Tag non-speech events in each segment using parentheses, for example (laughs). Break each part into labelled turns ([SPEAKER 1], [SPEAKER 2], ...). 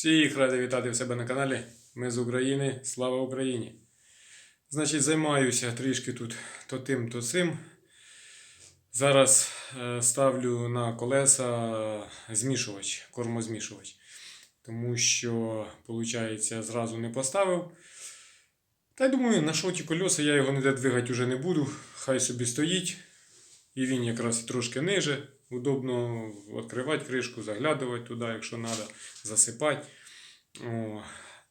[SPEAKER 1] Всіх радий вітати в себе на каналі. Ми з України. Слава Україні! Значить, займаюся трішки тут то тим, то цим. Зараз е, ставлю на колеса змішувач, кормозмішувач. Тому що, виходить, зразу не поставив. Та й думаю, на шоті колеса я його ніде двигати вже не буду. Хай собі стоїть. І він якраз трошки ниже. Удобно відкривати кришку, заглядувати туди, якщо треба, засипати. О.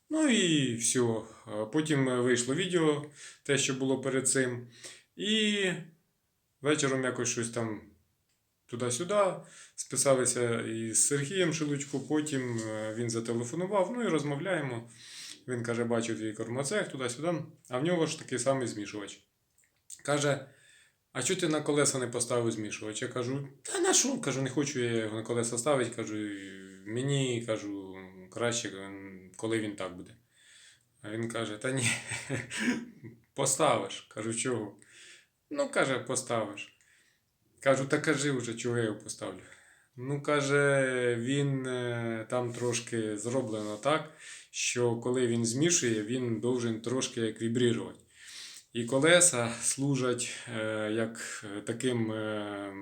[SPEAKER 1] Ну і все. Потім вийшло відео, те, що було перед цим. І вечором якось щось там туди-сюди. Списалися із Сергієм Шелудько, потім е, він зателефонував, ну і розмовляємо. Він каже, бачив твій кормоцех туди-сюди, а в нього ж такий самий змішувач. Каже, а чого ти на колеса не поставив змішувач? Я кажу, та на що? Кажу, не хочу я його на колеса ставити. Кажу, мені кажу, краще, коли він так буде. А він каже, та ні, (laughs) поставиш. Кажу, чого? Ну, каже, поставиш. Кажу, та кажи вже, чого я його поставлю. Ну, каже, він е, там трошки зроблено так, що коли він змішує, він должен трошки як вібрувати. І колеса служать е, як таким е,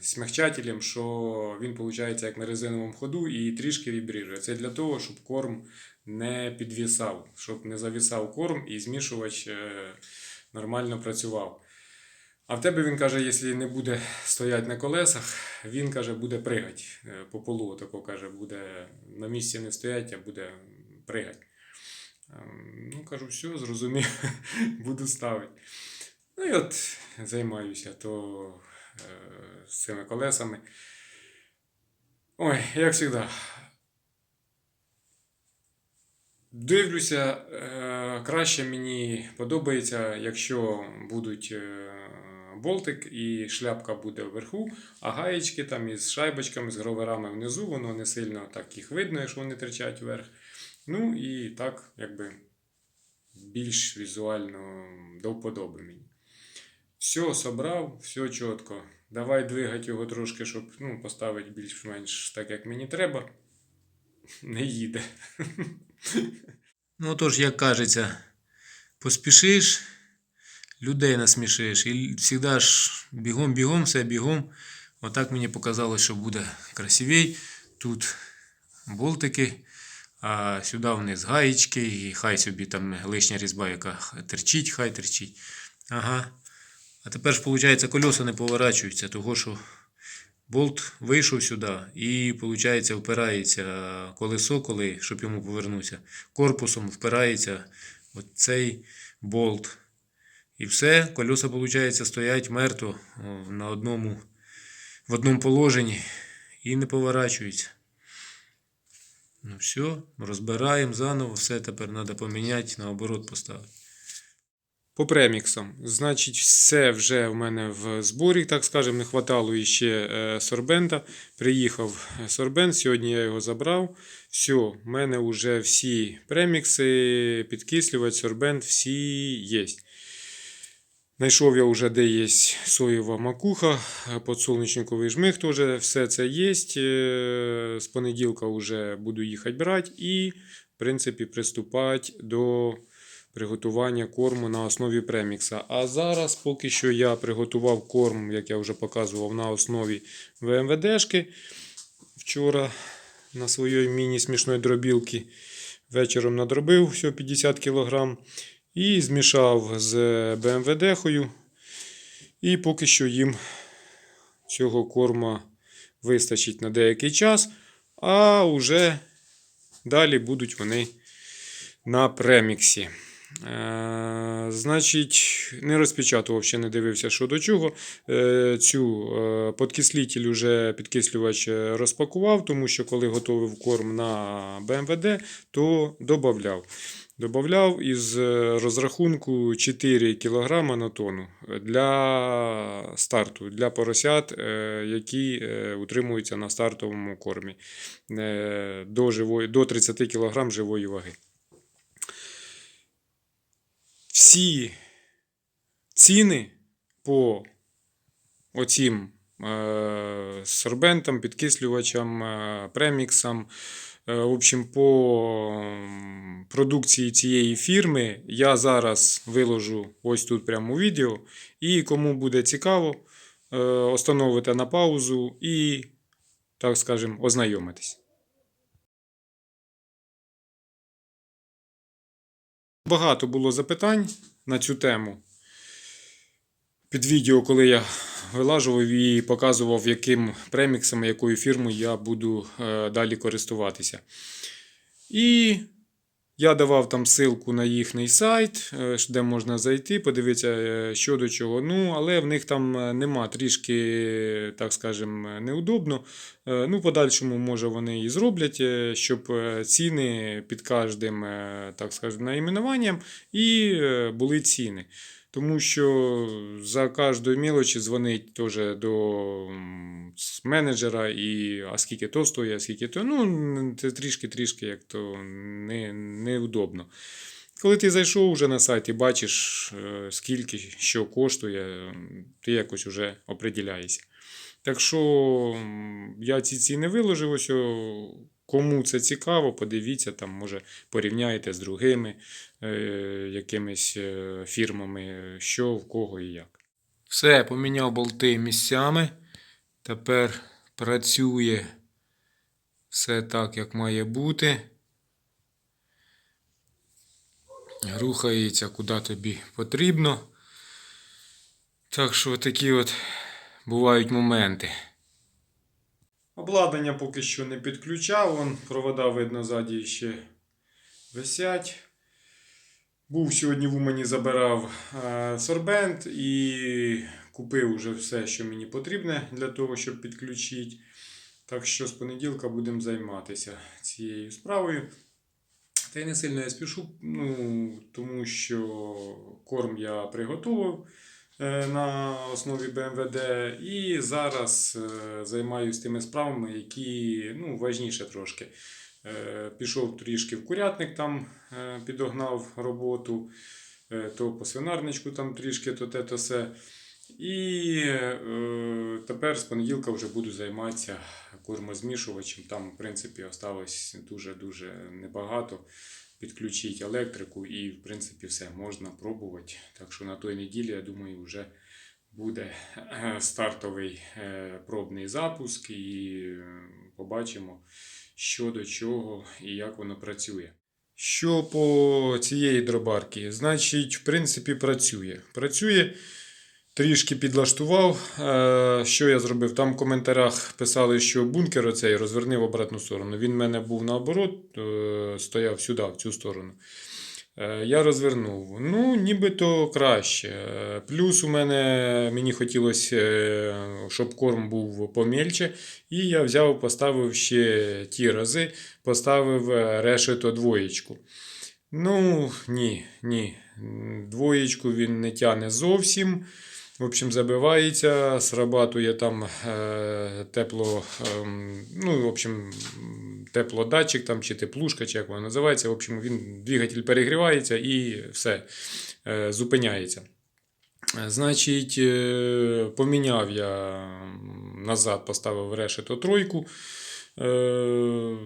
[SPEAKER 1] смягчателем, що він виходить як на резиновому ходу і трішки вібрірує. Це для того, щоб корм не підвісав, щоб не завісав корм і змішувач е, нормально працював. А в тебе він каже, якщо не буде стояти на колесах, він каже, буде пригати е, по полу. Тако каже, буде на місці не стоять, а буде пригати. Ем, Ну, кажу, все, зрозумів, (laughs) буду ставити. Ну і от займаюся то е, з цими колесами. Ой, як завжди. Дивлюся, е, краще мені подобається, якщо будуть е, болтик і шляпка буде вверху, а гаєчки там із шайбочками, з гроверами внизу, воно не сильно так їх видно, якщо вони тричать вверх. Ну і так, якби більш візуально до вподоби мені. Все, собрав, все чітко. Давай двигати його трошки, щоб ну, поставити більш-менш так, як мені треба. Не їде.
[SPEAKER 2] Ну, тож, як кажеться, поспішиш, людей насмішиш. І завжди ж бігом-бігом, все бігом. Отак мені показалось, що буде красивей. Тут болтики, а сюди вниз гаєчки, і хай собі там лишня різьба, яка терчить, хай терчить. Ага. А тепер ж, виходить, колеса не поворачуються, того що болт вийшов сюди і, виходить, впирається колесо, коли, щоб йому повернутися, корпусом впирається от цей болт. І все, колеса, виходить, стоять мертво на одному, в одному положенні і не поворачуються. Ну все, розбираємо заново, все тепер треба поміняти, наоборот поставити.
[SPEAKER 1] По преміксам. Значить, все вже в мене в зборі, так скажемо, не хватало іще е, сорбента. Приїхав е, сорбент, сьогодні я його забрав. Все, в мене вже всі премікси, підкислювач, сорбент, всі є. Знайшов я вже, де є соєва макуха, подсолнечниковий жмих теж, все це є. Е, З понеділка вже буду їхати брати і, в принципі, приступати до приготування корму на основі премікса. А зараз поки що я приготував корм, як я вже показував, на основі ВМВДшки. Вчора на своїй міні-смішної дробілки вечором надробив все 50 кг. І змішав з БМВД-хою. І поки що їм цього корма вистачить на деякий час. А вже далі будуть вони на преміксі. Е, значить, не розпечатував, ще не дивився, що до чого. Е, цю е, подкислитель уже підкислювач розпакував, тому що коли готував корм на БМВД, то додавав. Добавляв із е, розрахунку 4 кг на тонну для старту, для поросят, е, які е, утримуються на стартовому кормі е, до, живої, до 30 кг живої ваги. Всі ціни по оцім е, сорбентам, підкислювачам, е, преміксам, Е, В общем, по продукції цієї фірми я зараз виложу ось тут прямо відео. І кому буде цікаво, е, остановите на паузу і, так скажемо, ознайомитись. Багато було запитань на цю тему під відео, коли я вилажував і показував, яким преміксом, якою фірмою я буду е, далі користуватися. І я давав там ссылку на їхній сайт, е, де можна зайти, подивитися, е, що до чого. Ну, але в них там нема трішки, так скажем, неудобно. Е, Ну, в подальшому, може, вони і зроблять, е, щоб е, ціни під кожним, так скажемо, наіменуванням і були ціни. Тому що за кожної мілочі дзвонить теж до менеджера, і а скільки то стоїть, а скільки то. Ну, це трішки-трішки як то не, неудобно. Коли ти зайшов вже на сайт і бачиш, скільки що коштує, ти якось вже оприділяєшся. Так що я ці ціни виложив. Ось, кому це цікаво, подивіться, там, може, порівняйте з другими е, якимись е, фірмами, що, в кого і як.
[SPEAKER 2] Все, поміняв болти місцями. Тепер працює все так, як має бути. Рухається куди тобі потрібно. Так що такі от бувають моменти.
[SPEAKER 1] Обладнання поки що не підключав, вон провода видно ззаді ще висять. Був сьогодні в Умані забирав е, сорбент і купив уже все, що мені потрібне для того, щоб підключити. Так що з понеділка будемо займатися цією справою. Та й не сильно я спішу, ну, тому що корм я приготував на основі БМВД і зараз е, займаюся тими справами, які ну, важніше трошки. Е, Пішов трішки в курятник, там е, підогнав роботу, е, то по свинарничку там трішки, то те, то все. І е, тепер з понеділка вже буду займатися кормозмішувачем. Там, в принципі, осталось дуже-дуже небагато. Підключити електрику і, в принципі, все можна пробувати. Так що на той неділі, я думаю, вже буде е, стартовий е, пробний запуск і е, побачимо, що до чого і як воно працює. Що по цієї дробарки? Значить, в принципі, працює. Працює. Трішки підлаштував. Е, Що я зробив? Там в коментарях писали, що бункер оцей розверни в обратну сторону. Він в мене був наоборот, е, стояв сюди, в цю сторону. Е, Я розвернув. Ну, нібито краще. Плюс у мене мені хотілося, щоб корм був помельче. І я взяв, поставив ще ті рази, поставив решето двоєчку. Ну, ні, ні. Двоєчку він не тяне зовсім. В общем, забивається, срабатує там е, тепло, ем, ну, в общем, теплодатчик там, чи теплушка, чи як воно називається. В общем, він, двигатель перегрівається і все, е, зупиняється. Е, Значить, е, поміняв я назад, поставив решето тройку. Е,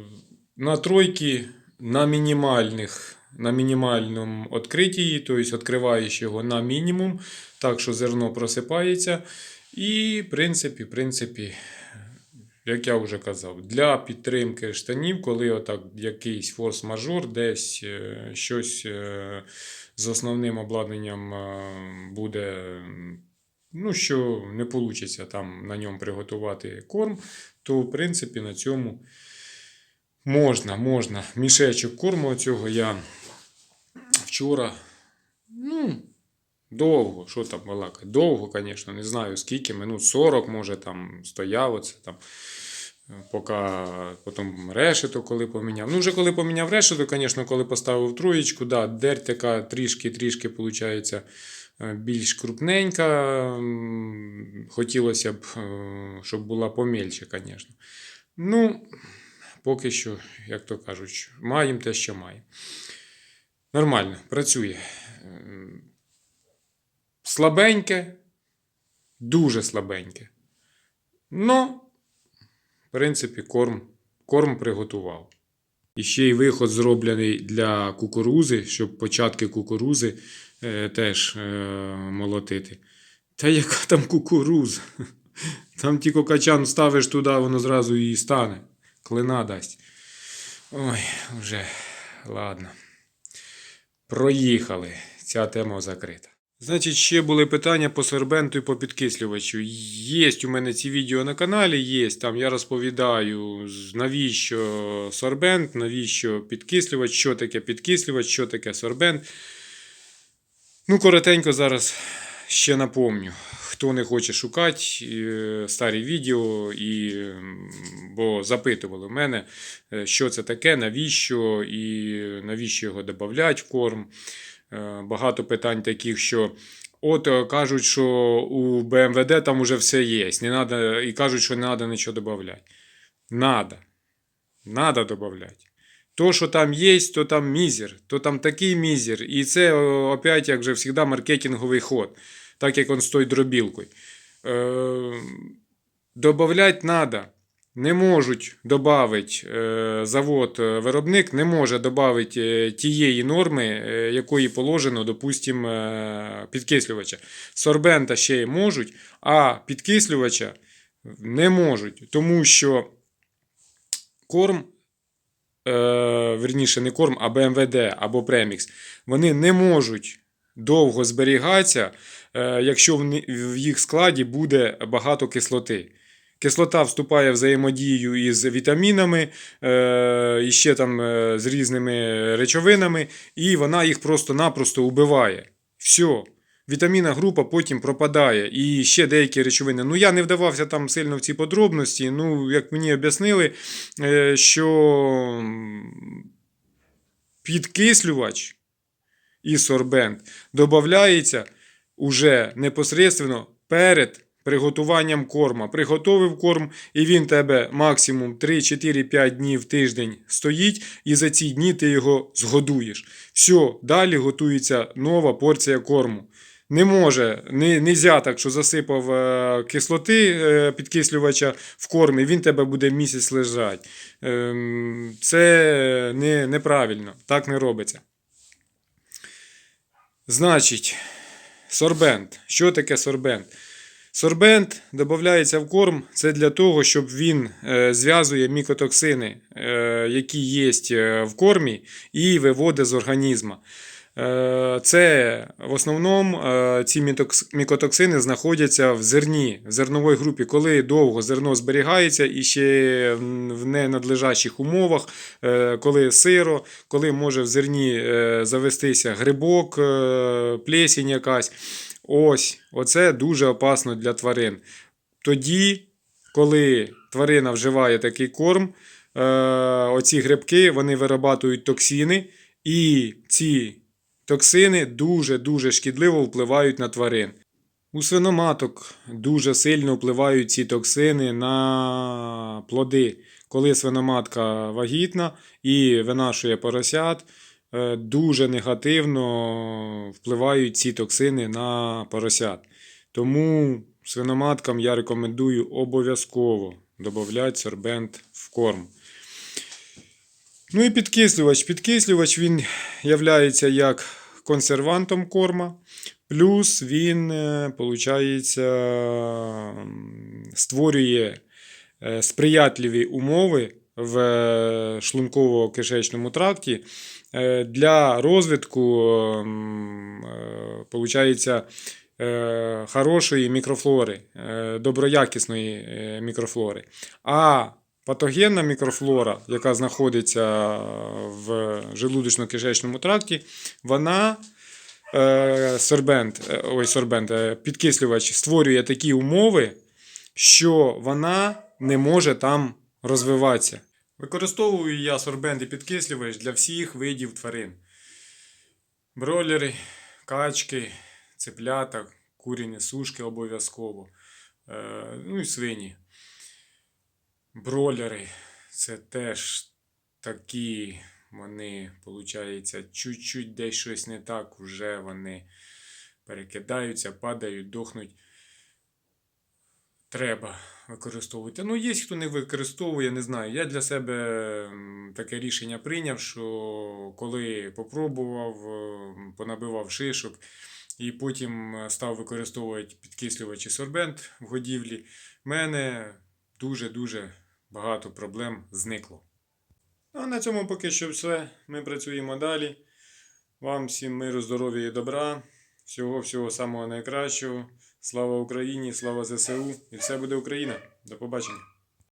[SPEAKER 1] На тройки на мінімальних, на мінімальному відкритті, тобто відкриваєш його на мінімум, так що зерно просипається. І, в принципі, в принципі, як я вже казав, для підтримки штанів, коли отак якийсь форс-мажор, десь е, щось е, з основним обладнанням е, буде, ну, що не вийде там на ньому приготувати корм, то, в принципі, на цьому можна, можна. Мішечок корму цього я вчора, ну, довго, що там балакати, довго, звісно, не знаю скільки, минут 40, може, там стояв оце там. Поки потім решето, коли поміняв. Ну, вже коли поміняв решето, звісно, коли поставив троєчку, да, дерть така трішки-трішки, виходить, більш крупненька. Хотілося б, е, щоб була помельче, звісно. Ну, поки що, як то кажуть, маємо те, що маємо. Нормально, працює. Слабеньке, дуже слабеньке. Ну, в принципі, корм, корм приготував. І ще й виход зроблений для кукурузи, щоб початки кукурузи е, теж е, молотити. Та яка там кукуруза? (laughs) Там тільки качан ставиш туди, воно зразу і стане. Клина дасть. Ой, вже ладно. Проїхали. Ця тема закрита. Значить, ще були питання по сорбенту і по підкислювачу. Є у мене ці відео на каналі, є. Там я розповідаю, навіщо сорбент, навіщо підкислювач, що таке підкислювач, що таке сорбент. Ну, коротенько зараз ще напомню. Хто не хоче шукати е, старі відео, і, бо запитували в мене, е, що це таке, навіщо і навіщо його додати в корм. Е, Багато питань таких, що от кажуть, що у БМВД там уже все є. Не надо, і кажуть, що не треба нічого додати. Надо. Надо додати. То, що там є, то там мізер, то там такий мізер. І це опять, як же завжди, маркетинговий ход, так як он з тою дробілкою. Е, добавлять надо. Не можуть додати е, завод, е, виробник не може додати тієї норми, якої положено, допустимо, підкислювача. Сорбента ще й можуть, а підкислювача не можуть, тому що корм, верніше, не корм, а БМВД або премікс, вони не можуть довго зберігатися, е, якщо в їх складі буде багато кислоти. Кислота вступає в взаємодію із вітамінами, е, і ще там е, з різними речовинами, і вона їх просто-напросто убиває. Все. Вітамінна група потім пропадає. І ще деякі речовини. Ну, я не вдавався там сильно в ці подробності. Ну, як мені об'яснили, що підкислювач і сорбент додається уже непосредственно перед приготуванням корма. Приготовив корм, і він тебе максимум 3-4-5 днів в тиждень стоїть, і за ці дні ти його згодуєш. Все, далі готується нова порція корму. Не може, не, нельзя так, що засипав е, кислоти е, підкислювача в корм, і він тебе буде місяць лежати. Ем, це не, неправильно, так не робиться. Значить, сорбент. Що таке сорбент? Сорбент додається в корм. Це для того, щоб він е, зв'язує мікотоксини, е, які є в кормі, і виводить з організму. Е, Це в основному е, ці мікотоксини знаходяться в зерні, в зерновій групі, коли довго зерно зберігається і ще в ненадлежащих умовах, е, коли сиро, коли може в зерні завестися грибок, плесінь якась. Ось, оце дуже опасно для тварин. Тоді, коли тварина вживає такий корм, оці грибки вони вирабатують токсини, і ці токсини дуже-дуже шкідливо впливають на тварин. У свиноматок дуже сильно впливають ці токсини на плоди. Коли свиноматка вагітна і винашує поросят, е, дуже негативно впливають ці токсини на поросят. Тому свиноматкам я рекомендую обов'язково додати сорбент в корм. Ну і підкислювач. Підкислювач він являється як консервантом корма, плюс він, е, получається, створює е, сприятливі умови в е, шлунково-кишечному тракті для розвитку получається, хорошої мікрофлори, доброякісної мікрофлори. А патогенна мікрофлора, яка знаходиться в желудочно-кишечному тракті, вона е, сорбент, е, ой, сорбент, е, підкислювач створює такі умови, що вона не може там розвиватися. Використовую я сорбент і підкислювач для всіх видів тварин. Бройлери, качки, цеплята, куріні сушки обов'язково. Е, ну і свині. Бролери це теж такі, вони, виходить, чуть-чуть десь щось не так, вже вони перекидаються, падають, дохнуть. треба використовувати. Ну, є хто не використовує, не знаю. Я для себе таке рішення прийняв, що коли попробував, понабивав шишок і потім е, став використовувати підкислювач і сорбент в годівлі, мене дуже-дуже багато проблем зникло. А на цьому поки що все. Ми працюємо далі. Вам всім миру, здоров'я і добра. Всього всього самого найкращого. Слава Україні, слава ЗСУ і все буде Україна. До побачення.